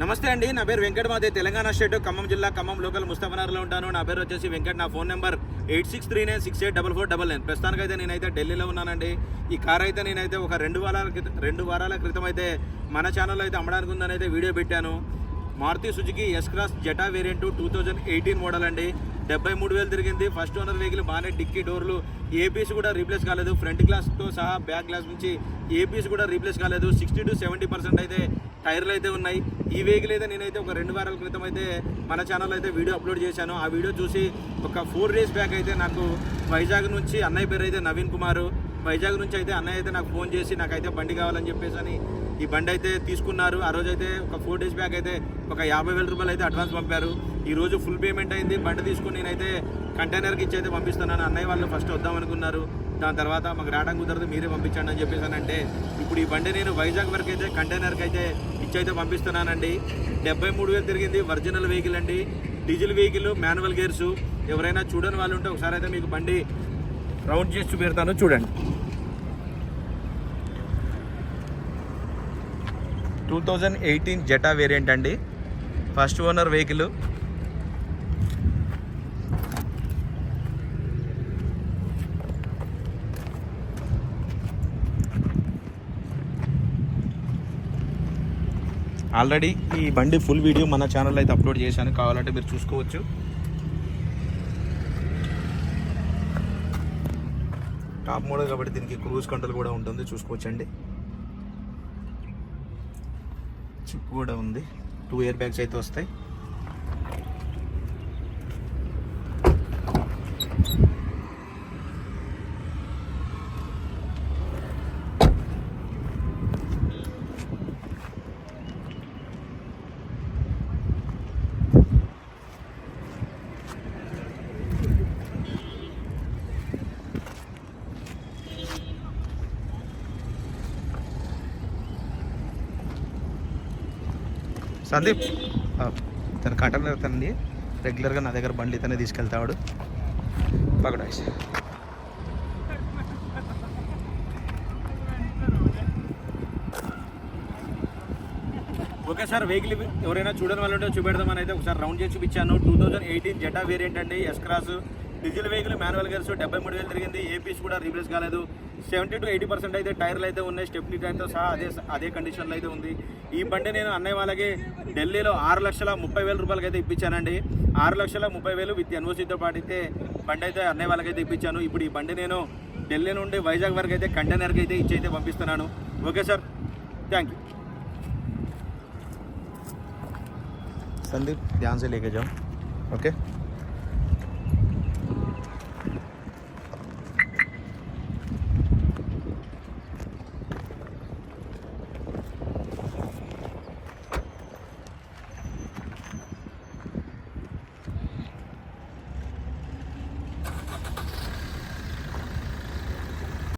నమస్తే అండి నా పేరు వెంకట మాదే తెలంగాణ స్టేట్ ఖమ్మం జిల్లా ఖమ్మం లోకల్ ముస్తఫనగర్లో ఉంటాను. నా పేరు వచ్చేసి వెంకట్ నా phone number eight six three nine six eight double four double nine ప్రస్తుతానికైతే నేనైతే ఢిల్లీలో ఉన్నానండి. ఈ కార్ అయితే నేనైతే ఒక రెండు వారాల క్రితం రెండు వారాల క్రితం అయితే మన ఛానల్లో అయితే అమ్మడానికి ఉందని అయితే వీడియో పెట్టాను. Maruti Suzuki S cross Zeta variant two thousand eighteen model అండి. డెబ్బై మూడు వేలు తిరిగింది. ఫస్ట్ ఓనర్ వెహికల్ బాగానే డిక్కీ డోర్లు ఏ కూడా రీప్లేస్ కాలేదు. ఫ్రంట్ గ్లాస్తో సహా బ్యాక్ గ్లాస్ నుంచి ఏపీస్ కూడా రీప్లేస్ కాలేదు. సిక్స్టీ టు సెవెంటీ పర్సెంట్ అయితే టైర్లు అయితే ఉన్నాయి. ఈ వెహికల్ అయితే నేనైతే ఒక రెండు వారాల క్రితం అయితే మన ఛానల్ అయితే వీడియో అప్లోడ్ చేశాను. ఆ వీడియో చూసి ఒక ఫోర్ డేస్ బ్యాక్ అయితే నాకు వైజాగ్ నుంచి అన్నయ్య పేరు అయితే నవీన్ కుమార్. వైజాగ్ నుంచి అయితే అన్నయ్య అయితే నాకు ఫోన్ చేసి నాకైతే బండి కావాలని చెప్పేసి అని ఈ బండి అయితే తీసుకున్నారు. ఆ రోజు అయితే ఒక ఫోర్ డేస్ బ్యాక్ అయితే ఒక యాభై వేల రూపాయలు అయితే అడ్వాన్స్ పంపారు. ఈ రోజు ఫుల్ పేమెంట్ అయింది. బండి తీసుకుని నేనైతే కంటైనర్కి ఇచ్చి అయితే పంపిస్తున్నాను. అన్నయ్య వాళ్ళు ఫస్ట్ వద్దాం అనుకున్నారు. దాని తర్వాత మాకు రావడం కుదరదు మీరే పంపించండి అని చెప్పేసానంటే ఇప్పుడు ఈ బండి నేను వైజాగ్ వరకు అయితే కంటైనర్కి అయితే ఇచ్చి అయితే పంపిస్తున్నానండి. డెబ్బై మూడు వేలు తిరిగింది ఒరిజినల్ వెహికల్ అండి. డీజిల్ వెహికల్ మాన్యువల్ గేర్స్ ఎవరైనా చూడని వాళ్ళు ఉంటే ఒకసారి అయితే మీకు బండి రౌండ్ చేసి చూపెడతాను. చూడండి. Two thousand eighteen Zeta variant అండి. First owner vehicle. ఆల్రెడీ ఈ బండి ఫుల్ వీడియో మన ఛానల్లో అయితే అప్లోడ్ చేశాను. కావాలంటే మీరు చూసుకోవచ్చు. టాప్ మోడల్ కాబట్టి దీనికి క్రూజ్ కంట్రోల్ కూడా ఉంటుంది. చూసుకోవచ్చండి. చిప్ కూడా ఉంది. టూ ఇయర్ బ్యాగ్స్ అయితే వస్తాయి. సందీప్ తన కటన్ తనని రెగ్యులర్గా నా దగ్గర బండి తనే తీసుకెళ్తాడు. పగడాయిస్ ఓకే సార్ వెహికల్ ఎవరైనా చూడని వాళ్ళు ఉంటే చూపెడదామని అయితే ఒకసారి రౌండ్ చేసి చూపించాను. Two thousand eighteen Zeta variant అండి. S Cross diesel vehicle manual gears డెబ్బై మూడు వేలు తిరిగింది. ఏ పీస్ కూడా రీప్లేస్ కాలేదు. సెవెంటీ టు ఎయిటీ పర్సెంట్ అయితే టైర్లు అయితే ఉన్నాయి స్టెప్నీ టైర్తో సహా అదే అదే కండిషన్లో అయితే ఉంది ఈ బండి నేను అన్నయ్య వాళ్ళకి ఢిల్లీలో ఆరు లక్షల ముప్పై వేల రూపాయలకి అయితే ఇప్పించానండి ఆరు లక్షల ముప్పై వేలు విత్ ఎన్ఓసీతో పాటు అయితే బండి అయితే అన్నయ్య వాళ్ళకి అయితే ఇప్పించాను ఇప్పుడు ఈ బండి నేను ఢిల్లీ నుండి వైజాగ్ వరకు అయితే కంటైనర్కి అయితే ఇచ్చి అయితే పంపిస్తున్నాను okay sir thank you Sandeep ध्यान से लेके जाओ ओके